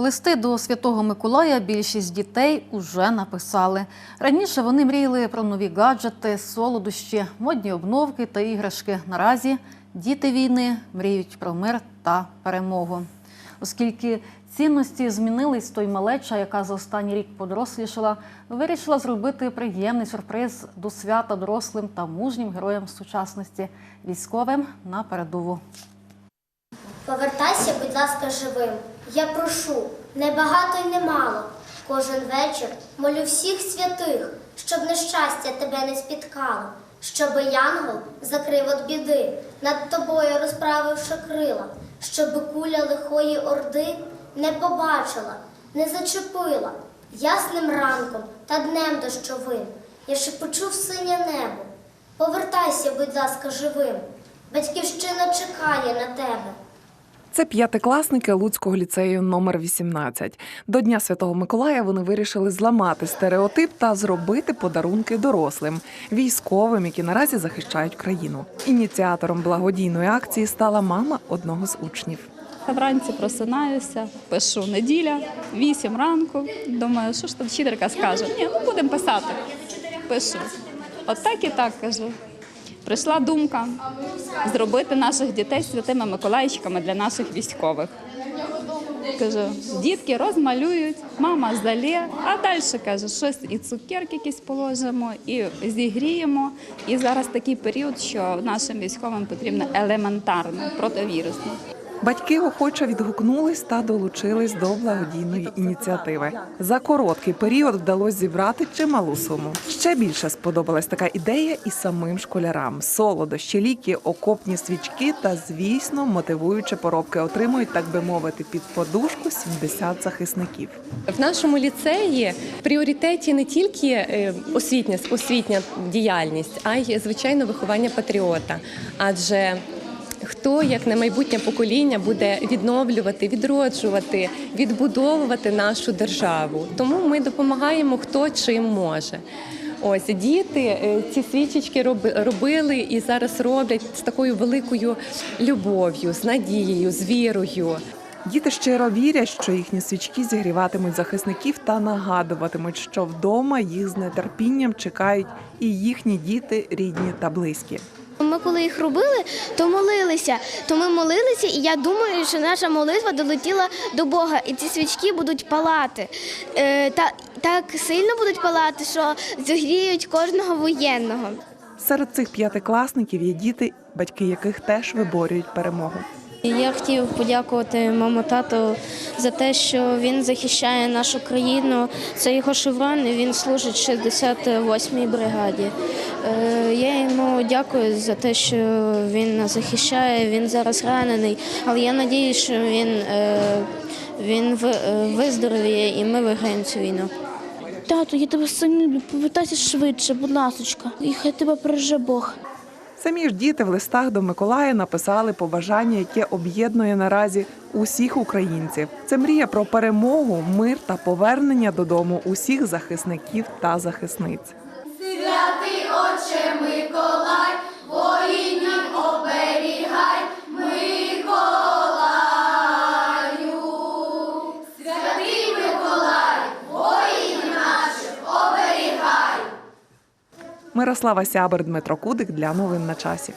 Листи до Святого Миколая більшість дітей уже написали. Раніше вони мріяли про нові гаджети, солодощі, модні обновки та іграшки. Наразі діти війни мріють про мир та перемогу. Оскільки цінності змінились, то й малеча, яка за останній рік подорослішала, вирішила зробити приємний сюрприз до свята дорослим та мужнім героям сучасності, військовим на передову. Повертайся, будь ласка, живим. Я прошу, не багато й не мало. Кожен вечір молю всіх святих, щоб нещастя тебе не спіткало, щоби янгол закрив від біди, над тобою розправивши крила, щоби куля лихої орди не побачила, не зачепила ясним ранком та днем дощовим. Я ще почув синє небо. Повертайся, будь ласка, живим. Батьківщина чекає на тебе. Це п'ятикласники Луцького ліцею номер 18. До Дня Святого Миколая вони вирішили зламати стереотип та зробити подарунки дорослим, військовим, які наразі захищають країну. Ініціатором благодійної акції стала мама одного з учнів. Вранці просинаюся, пишу неділя, 8 ранку. Думаю, що ж тут вчителька скаже? Ні, ну будемо писати. Пишу. От так і так кажу. Прийшла думка зробити наших дітей святими Миколаївчиками для наших військових. Кажу, дітки розмалюють, мама залє, а далі каже, щось і цукерки якісь положимо, і зігріємо. І зараз такий період, що нашим військовим потрібно елементарно противірусне. Батьки охоче відгукнулись та долучились до благодійної ініціативи. За короткий період вдалося зібрати чималу суму. Ще більше сподобалась така ідея і самим школярам. Солодощі, ліки, окопні свічки та, звісно, мотивуючі поробки отримують, так би мовити, під подушку 70 захисників. В нашому ліцеї пріоритеті не тільки е, освітня, освітня діяльність, а й звичайно виховання патріота. Адже хто, як не майбутнє покоління, буде відновлювати, відроджувати, відбудовувати нашу державу. Тому ми допомагаємо хто чим може. Ось діти е, ці свічечки роби- робили і зараз роблять з такою великою любов'ю, з надією, з вірою. Діти щиро вірять, що їхні свічки зігріватимуть захисників та нагадуватимуть, що вдома їх з нетерпінням чекають і їхні діти, рідні та близькі. Ми коли їх робили, то молилися. То ми молилися, і я думаю, що наша молитва долетіла до Бога, і ці свічки будуть палати. Е, та так сильно будуть палати, що зігріють кожного воєнного. Серед цих п'ятикласників є діти, батьки яких теж виборюють перемогу. Я хотів подякувати маму тату за те, що він захищає нашу країну. Це його шеврон, і він служить 68-й бригаді. Е, Я йому дякую за те, що він нас захищає. Він зараз ранений, але я сподіваюся, що він, е, він е, виздоровіє і ми виграємо цю війну. Тату, я тебе сильно люблю. Повертайся швидше, будь ласочка. І хай тебе береже Бог. Самі ж діти в листах до Миколая написали побажання, яке об'єднує наразі усіх українців. Це мрія про перемогу, мир та повернення додому усіх захисників та захисниць. Святий Отче Миколай, Мирослава Сябер, Дмитро Кудик для новин на часі.